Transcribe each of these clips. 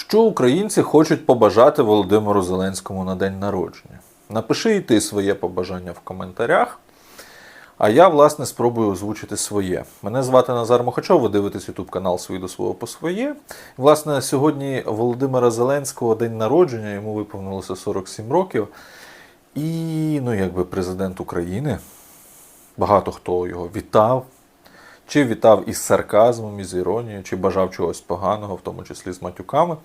Що українці хочуть побажати Володимиру Зеленському на день народження? Напиши і ти своє побажання в коментарях. А я, власне, спробую озвучити своє. Мене звати Назар Мохачов, ви дивитесь YouTube канал «Свої до свого по своє. Власне, сьогодні Володимира Зеленського день народження, йому виповнилося 47 років. І, ну, якби президент України, багато хто його вітав, чи вітав із сарказмом, із іронією, чи бажав чогось поганого, в тому числі з матюками.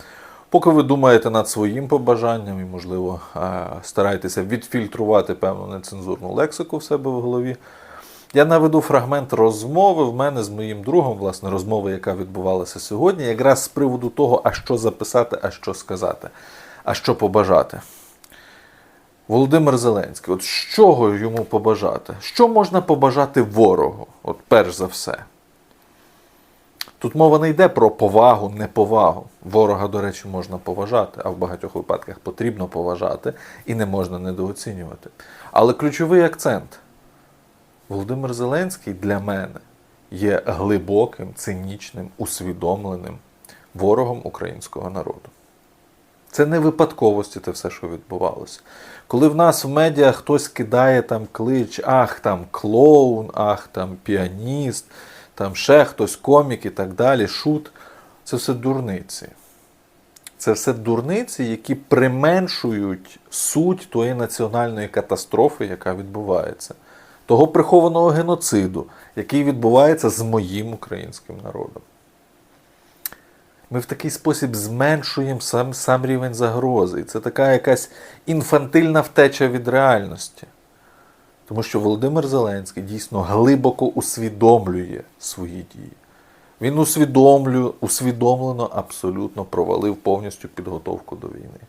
Поки ви думаєте над своїм побажанням і, можливо, е, стараєтеся відфільтрувати певну нецензурну лексику в себе в голові, я наведу фрагмент розмови в мене з моїм другом, власне, розмови, яка відбувалася сьогодні, якраз з приводу того, а що записати, а що сказати, а що побажати. Володимир Зеленський, от з чого йому побажати? Що можна побажати ворогу? От перш за все. Тут мова не йде про повагу, неповагу. Ворога, до речі, можна поважати, а в багатьох випадках потрібно поважати і не можна недооцінювати. Але ключовий акцент: Володимир Зеленський для мене є глибоким, цинічним, усвідомленим ворогом українського народу. Це не випадковості, те все, що відбувалося. Коли в нас в медіа хтось кидає там клич, ах, там клоун, ах, там піаніст, там ще хтось комік і так далі, шут, це все дурниці. Це все дурниці, які применшують суть тої національної катастрофи, яка відбувається, того прихованого геноциду, який відбувається з моїм українським народом. Ми в такий спосіб зменшуємо сам, сам рівень загрози. І це така якась інфантильна втеча від реальності. Тому що Володимир Зеленський дійсно глибоко усвідомлює свої дії. Він усвідомлю, усвідомлено абсолютно провалив повністю підготовку до війни.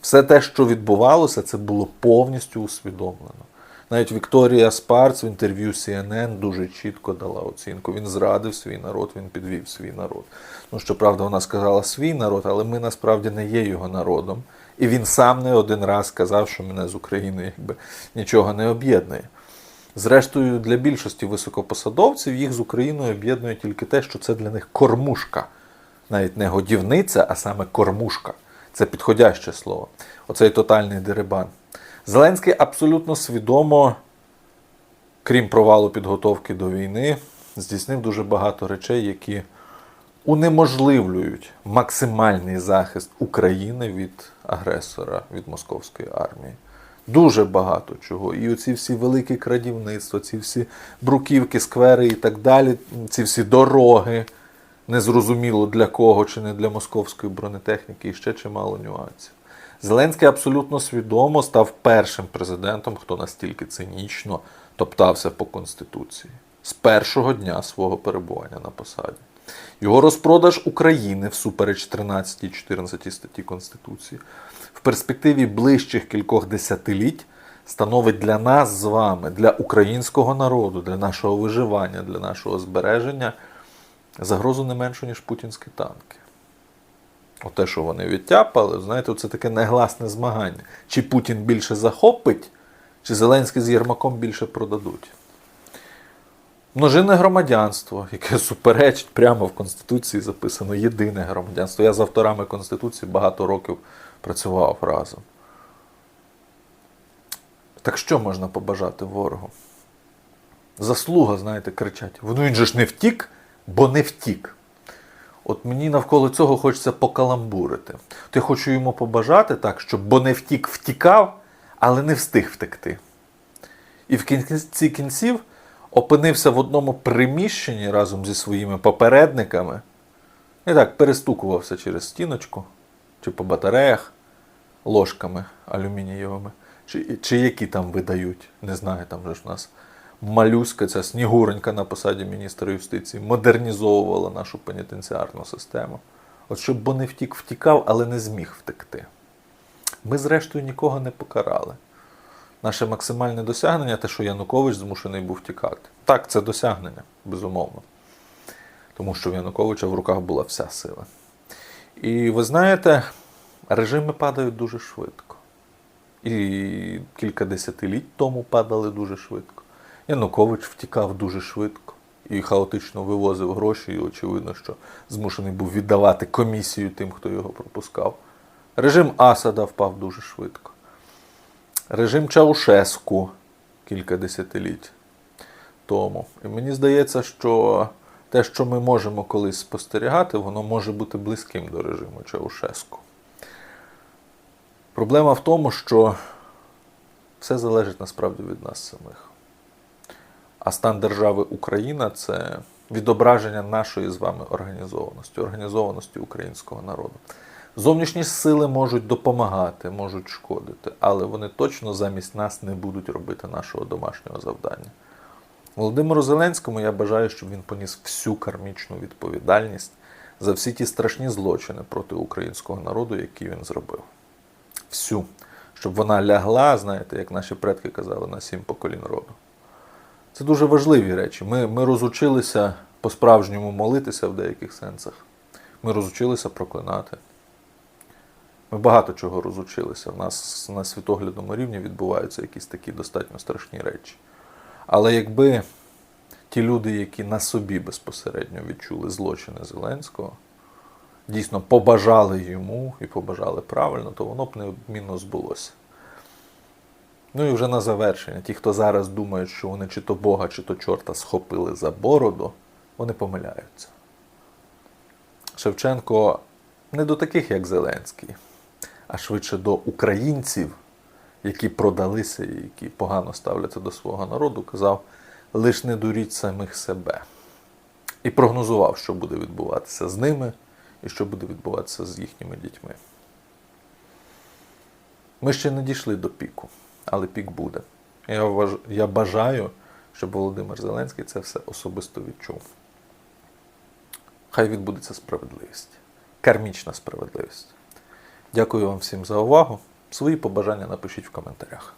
Все те, що відбувалося, це було повністю усвідомлено. Навіть Вікторія Спарц в інтерв'ю CNN дуже чітко дала оцінку. Він зрадив свій народ, він підвів свій народ. Ну, щоправда, вона сказала свій народ, але ми насправді не є його народом. І він сам не один раз сказав, що мене з України якби нічого не об'єднує. Зрештою, для більшості високопосадовців їх з Україною об'єднує тільки те, що це для них кормушка. Навіть не годівниця, а саме кормушка. Це підходяще слово. Оцей тотальний дерибан. Зеленський абсолютно свідомо, крім провалу підготовки до війни, здійснив дуже багато речей, які унеможливлюють максимальний захист України від агресора, від московської армії. Дуже багато чого. І оці всі великі крадівництва, ці всі бруківки, сквери і так далі, ці всі дороги, незрозуміло для кого чи не для московської бронетехніки, і ще чимало нюансів. Зеленський абсолютно свідомо став першим президентом, хто настільки цинічно топтався по Конституції з першого дня свого перебування на посаді. Його розпродаж України всупереч 13 і 14 статті Конституції в перспективі ближчих кількох десятиліть становить для нас з вами, для українського народу, для нашого виживання, для нашого збереження загрозу не меншу, ніж путінські танки. Оте, що вони відтяпали, знаєте, це таке негласне змагання. Чи Путін більше захопить, чи Зеленський з Єрмаком більше продадуть. Множинне громадянство, яке суперечить прямо в Конституції записано єдине громадянство. Я з авторами Конституції багато років працював разом. Так що можна побажати ворогу? Заслуга, знаєте, кричать. Ну він же ж не втік, бо не втік. От мені навколо цього хочеться покаламбурити. Я хочу йому побажати так, щоб бо не втік, втікав, але не встиг втекти. І в кінці кінців опинився в одному приміщенні разом зі своїми попередниками. І так перестукувався через стіночку, чи по батареях ложками алюмінієвими, чи, чи які там видають. Не знаю, там же ж у нас малюська, ця снігуренька на посаді міністра юстиції модернізовувала нашу пенітенціарну систему. От щоб бо не втік, втікав, але не зміг втекти. Ми, зрештою, нікого не покарали. Наше максимальне досягнення те, що Янукович змушений був тікати. Так, це досягнення, безумовно. Тому що в Януковича в руках була вся сила. І ви знаєте, режими падають дуже швидко. І кілька десятиліть тому падали дуже швидко. Янукович втікав дуже швидко. і хаотично вивозив гроші, і очевидно, що змушений був віддавати комісію тим, хто його пропускав. Режим Асада впав дуже швидко. Режим Чаушеску кілька десятиліть тому. І мені здається, що те, що ми можемо колись спостерігати, воно може бути близьким до режиму Чаушеску. Проблема в тому, що все залежить насправді від нас самих. А стан держави Україна це відображення нашої з вами організованості, організованості українського народу. Зовнішні сили можуть допомагати, можуть шкодити, але вони точно замість нас не будуть робити нашого домашнього завдання. Володимиру Зеленському я бажаю, щоб він поніс всю кармічну відповідальність за всі ті страшні злочини проти українського народу, які він зробив. Всю. Щоб вона лягла, знаєте, як наші предки казали, на сім поколінь роду. Це дуже важливі речі. Ми, ми розучилися по-справжньому молитися в деяких сенсах. Ми розучилися проклинати. Ми багато чого розучилися. В нас на світоглядному рівні відбуваються якісь такі достатньо страшні речі. Але якби ті люди, які на собі безпосередньо відчули злочини Зеленського, дійсно побажали йому і побажали правильно, то воно б неодмінно збулося. Ну і вже на завершення, ті, хто зараз думають, що вони чи то Бога, чи то чорта схопили за бороду, вони помиляються. Шевченко не до таких, як Зеленський, а швидше до українців, які продалися і які погано ставляться до свого народу, казав: лиш не дуріть самих себе. І прогнозував, що буде відбуватися з ними і що буде відбуватися з їхніми дітьми. Ми ще не дійшли до піку, але пік буде. Я, вваж... Я бажаю, щоб Володимир Зеленський це все особисто відчув. Хай відбудеться справедливість, кармічна справедливість. Дякую вам всім за увагу. Свої побажання напишіть в коментарях.